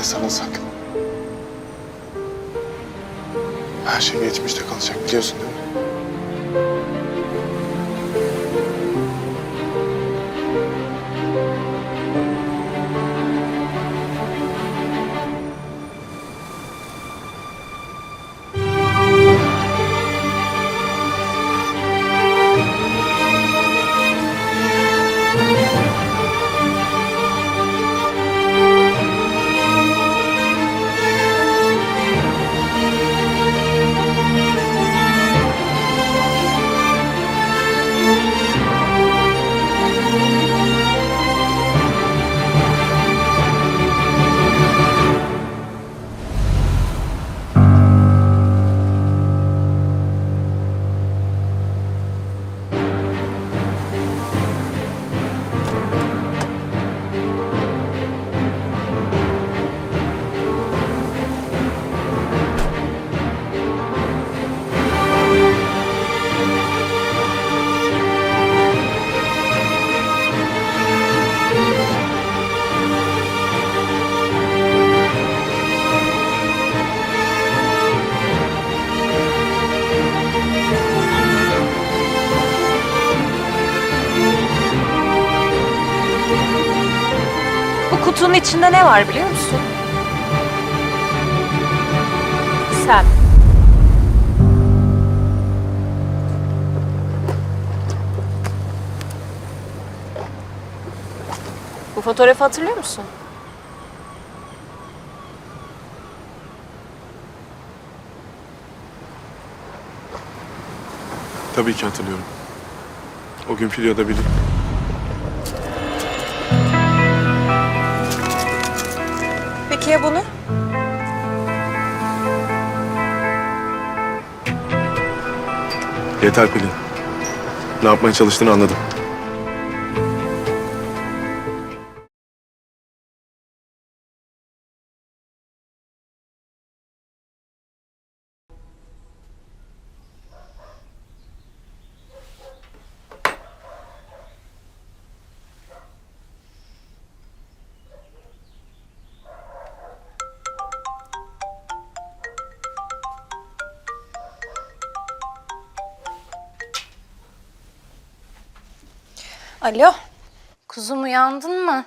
şeylere sarılsak. Her şey geçmişte kalacak biliyorsun değil mi? Kutunun içinde ne var biliyor musun? Sen. Bu fotoğrafı hatırlıyor musun? Tabii ki hatırlıyorum. O gün filoda biri. Peki bunu? Yeter Pelin. Ne yapmaya çalıştığını anladım. Alo. Kuzum uyandın mı?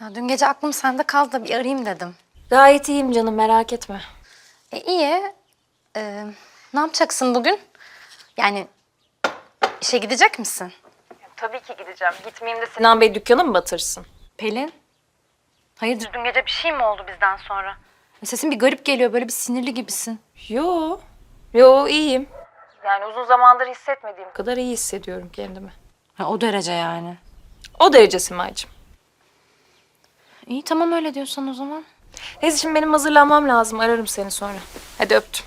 Ya dün gece aklım sende kaldı da bir arayayım dedim. Gayet iyiyim canım merak etme. E iyi. Ee, ne yapacaksın bugün? Yani işe gidecek misin? Tabii ki gideceğim. Gitmeyeyim de Sinan Bey dükkanı mı batırsın? Pelin. Hayırdır dün gece bir şey mi oldu bizden sonra? Sesin bir garip geliyor böyle bir sinirli gibisin. Yo. Yo iyiyim. Yani uzun zamandır hissetmediğim kadar iyi hissediyorum kendimi. Ha, o derece yani. O derece Simay'cığım. İyi tamam öyle diyorsan o zaman. Neyse şimdi benim hazırlanmam lazım. Ararım seni sonra. Hadi öptüm.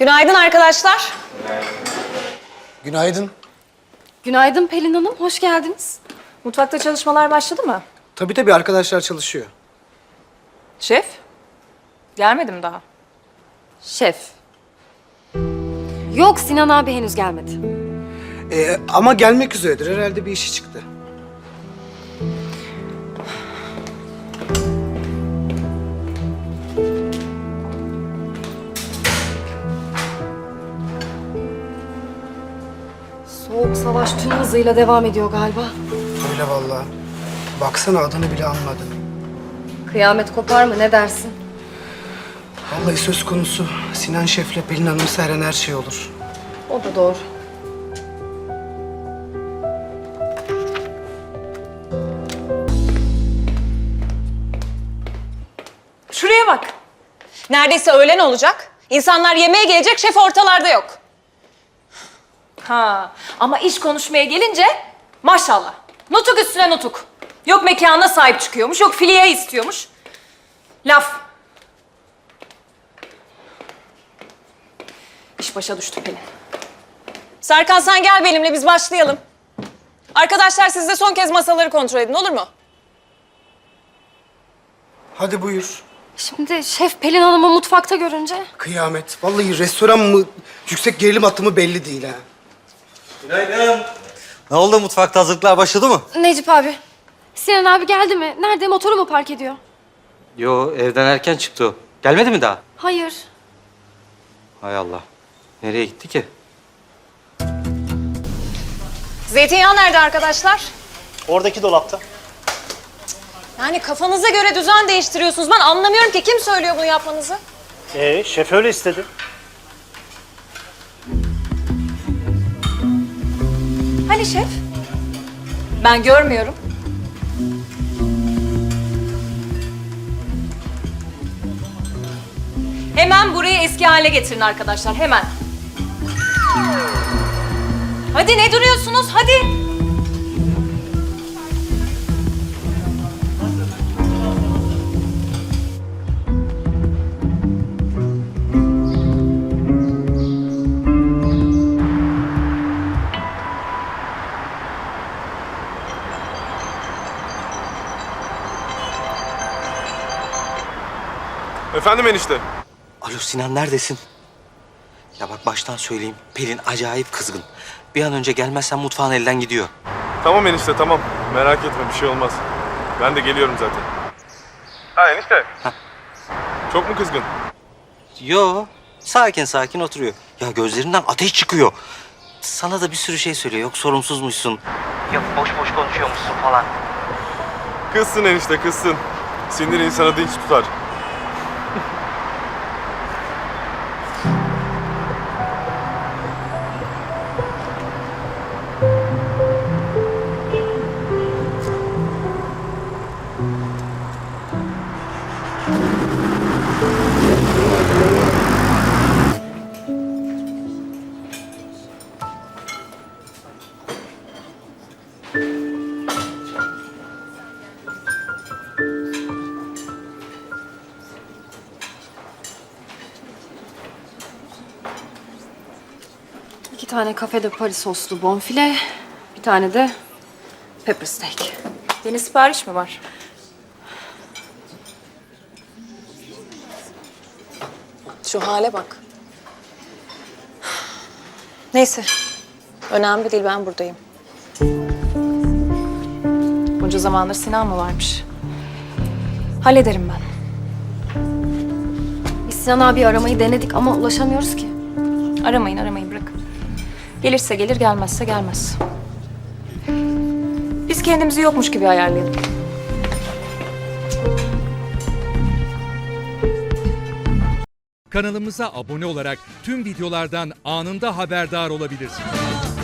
Günaydın arkadaşlar. Günaydın. Günaydın Pelin Hanım, hoş geldiniz. Mutfakta çalışmalar başladı mı? Tabii tabii arkadaşlar çalışıyor. Şef? Gelmedim daha. Şef. Yok Sinan abi henüz gelmedi. Ee, ama gelmek üzeredir. Herhalde bir işi çıktı. Soğuk savaş tüm hızıyla devam ediyor galiba. Öyle vallahi. Baksana adını bile anmadı. Kıyamet kopar mı ne dersin? Vallahi söz konusu Sinan Şef'le Pelin Hanım Seren her şey olur. O da doğru. Şuraya bak. Neredeyse öğlen olacak. İnsanlar yemeğe gelecek, şef ortalarda yok. Ha ama iş konuşmaya gelince maşallah. Nutuk üstüne nutuk. Yok mekanına sahip çıkıyormuş, yok filiye istiyormuş. Laf. İş başa düştü Pelin. Serkan sen gel benimle biz başlayalım. Arkadaşlar siz de son kez masaları kontrol edin olur mu? Hadi buyur. Şimdi şef Pelin Hanım'ı mutfakta görünce... Kıyamet. Vallahi restoran mı, yüksek gerilim hattı mı belli değil ha. Günaydın. Ne oldu mutfakta hazırlıklar başladı mı? Necip abi. Sinan abi geldi mi? Nerede? Motoru mu park ediyor? Yo evden erken çıktı o. Gelmedi mi daha? Hayır. Hay Allah. Nereye gitti ki? Zeytinyağı nerede arkadaşlar? Oradaki dolapta. Yani kafanıza göre düzen değiştiriyorsunuz. Ben anlamıyorum ki kim söylüyor bunu yapmanızı? Ee, şef öyle istedi. Hani şef? Ben görmüyorum. Hemen burayı eski hale getirin arkadaşlar, hemen. Hadi ne duruyorsunuz? Hadi. Efendim enişte. Alo Sinan neredesin? Ya bak baştan söyleyeyim. Pelin acayip kızgın. Bir an önce gelmezsen mutfağın elden gidiyor. Tamam enişte tamam. Merak etme bir şey olmaz. Ben de geliyorum zaten. Ha enişte. Çok mu kızgın? Yo sakin sakin oturuyor. Ya gözlerinden ateş çıkıyor. Sana da bir sürü şey söylüyor. Yok sorumsuzmuşsun. Yok boş boş konuşuyormuşsun falan. Kızsın enişte kızsın. Sinir insanı dinç tutar. Tane kafede Paris soslu bonfile, bir tane de pepper steak. Yeni sipariş mi var? Şu hale bak. Neyse. Önemli değil ben buradayım. Bunca zamandır Sinan mı varmış? Hallederim ben. Biz Sinan abi aramayı denedik ama ulaşamıyoruz ki. Aramayın, aramayın bırakın. Gelirse gelir, gelmezse gelmez. Biz kendimizi yokmuş gibi ayarlayalım. Kanalımıza abone olarak tüm videolardan anında haberdar olabilirsiniz.